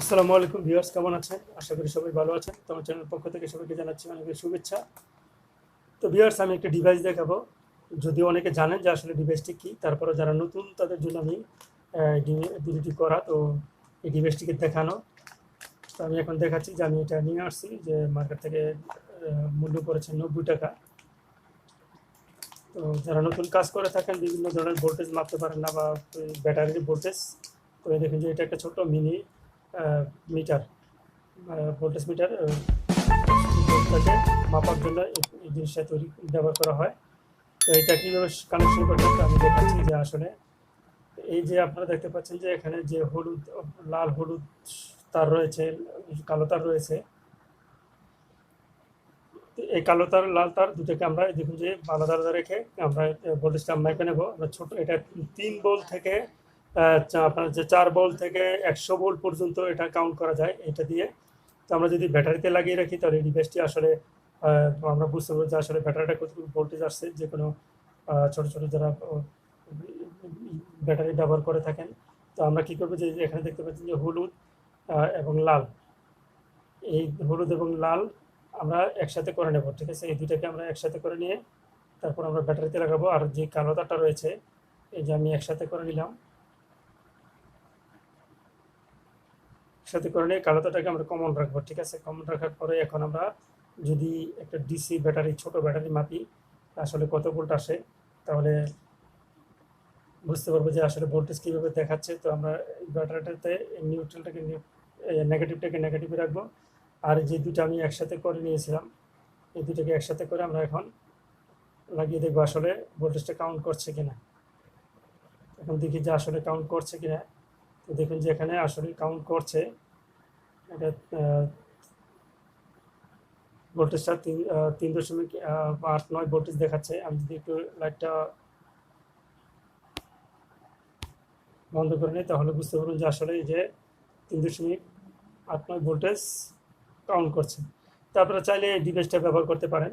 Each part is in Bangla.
আসসালামু আলাইকুম ভিউয়ার্স, কেমন আছেন? আশা করি সবাই ভালো আছেন। তোমার চ্যানেল পক্ষ থেকে সবাইকে জানাচ্ছি অনেক শুভেচ্ছা। তো ভিউয়ার্স, আমি একটা ডিভাইস দেখাবো। যদিও অনেকে জানেন যে আসলে ডিভাইসটি কী তারপরে যারা নতুন, তাদের জন্য আমি ভিডিওটি করা, তো এই ডিভাইসটিকে দেখানো। তো আমি এখন দেখাচ্ছি যে আমি এটা নিয়ে আসছি, যে মার্কেট থেকে মূল্য পড়েছে নব্বই টাকা। তো যারা নতুন কাজ করে থাকেন, বিভিন্ন ধরনের ভোল্টেজ মাপতে পারেন না বা ব্যাটারির ভোল্টেজ তো দেখুন যে এটা একটা ছোট্ট মিনি মিটার ভোল্টেজ মিটার মাপার জন্য এই- জিনিসটা তৈরি, ব্যবহার করা হয়। তো এটা কীভাবে কানেকশন করতে আমি দেখাচ্ছি যে আসলে এই যে আপনারা দেখতে পাচ্ছেন যে এখানে যে হলুদ, লাল হলুদ তার রয়েছে, কালো তার রয়েছে। এই কালো তার, লাল তার দুটোকে আমরা দেখুন যে আলাদা আলাদা রেখে আমরা ভোল্টেজটা মেপে নেব। আমরা ছোট, এটা তিন বল থেকে আপনার যে চার বল থেকে একশো বল পর্যন্ত এটা কাউন্ট করা যায় এটা দিয়ে। তো আমরা যদি ব্যাটারিতে লাগিয়ে রাখি, তাহলে ডিভাইসটি আসলে আমরা বুঝতে পারব যে আসলে ব্যাটারিটা কতটুকু ভোল্টেজ আসছে। যে কোনো ছোটো, ছোট যারা ব্যাটারি ব্যবহার করে থাকেন। তো আমরা কী করব যে যে এখানে দেখতে পাচ্ছি যে হলুদ এবং লাল। এই হলুদ এবং লাল আমরা একসাথে করে নেব, ঠিক আছে? এই দুটাকে আমরা একসাথে করে নিয়ে তারপর আমরা ব্যাটারিতে লাগাবো। আর যে কালো তারটা রয়েছে, এই যে আমি একসাথে করে নিলাম। সাথে করে নিয়ে কালো তারটাকে আমরা কমন রাখব, ঠিক আছে? কমন রাখার পরে এখন আমরা যদি একটা ডিসি ব্যাটারি ছোট ব্যাটারি মাপি, আসলে কত ভোল্ট আসে, তাহলে বুঝতে পারব যে আসলে ভোল্টেজ কীভাবে দেখাচ্ছে। তো আমরা ব্যাটারিটাতে নিউট্রালটাকে নেগেটিভটাকে নেগেটিভে রাখব। আর যে দুটো আমি একসাথে করে নিয়েছিলাম, এই দুটোকে একসাথে করে আমরা এখন লাগিয়ে দেখব আসলে ভোল্টেজটা কাউন্ট করছে কিনা। এখন দেখি যে আসলে কাউন্ট করছে কিনা। তো দেখুন যে এখানে আসলে কাউন্ট করছে। এটা ভোল্টেজটা তিন আহ, তিন দশমিক আহ, আট নয় ভোল্টেজ দেখাচ্ছে। আমি যদি একটু লাইটটা বন্ধ করে নিই তাহলে বুঝতে পারবেন যে আসলে যে তিন দশমিক আট নয় ভোল্টেজ কাউন্ট করছে। তো আপনারা চাইলে এই ডিভাইসটা ব্যবহার করতে পারেন।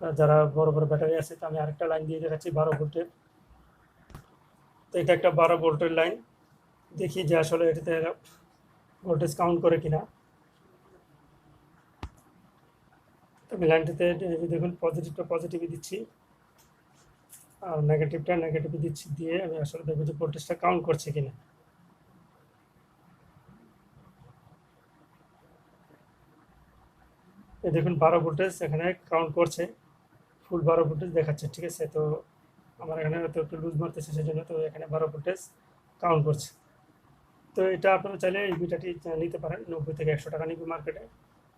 যারা বড় বড় ব্যাটারি আছে তো আমি আরেকটা লাইন দিয়ে দেখাচ্ছি বারো ভোল্টের তো এটা একটা বারো ভোল্টের লাইন দেখি যে আসলে এটাতে ভোল্টেজ কাউন্ট করে কিনা। আমি লাইনটাতে দেখুন পজিটিভটা পজিটিভই দিচ্ছি, আর নেগেটিভটা নেগেটিভই দিচ্ছি, দিয়ে আমি আসলে দেখব যে ভোল্টেজটা কাউন্ট করছে কিনা। দেখুন বারো ভোল্টেজ এখানে কাউন্ট করছে ফুল বারো ভোল্টেজ দেখাচ্ছে, ঠিক আছে? তো আমার এখানে হয়তো একটু লুজ মারতেছে, সেজন্য তো এখানে বারো ভোল্টেজ কাউন্ট করছে। তো এটা আপনারা চাইলে এই বিটাটি নিতে পারেন, নব্বই থেকে একশো টাকা নিবি মার্কেটে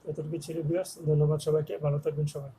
এতটুকু ছিল ভিউয়ার্স ধন্যবাদ সবাইকে, ভালো থাকবেন সবাই।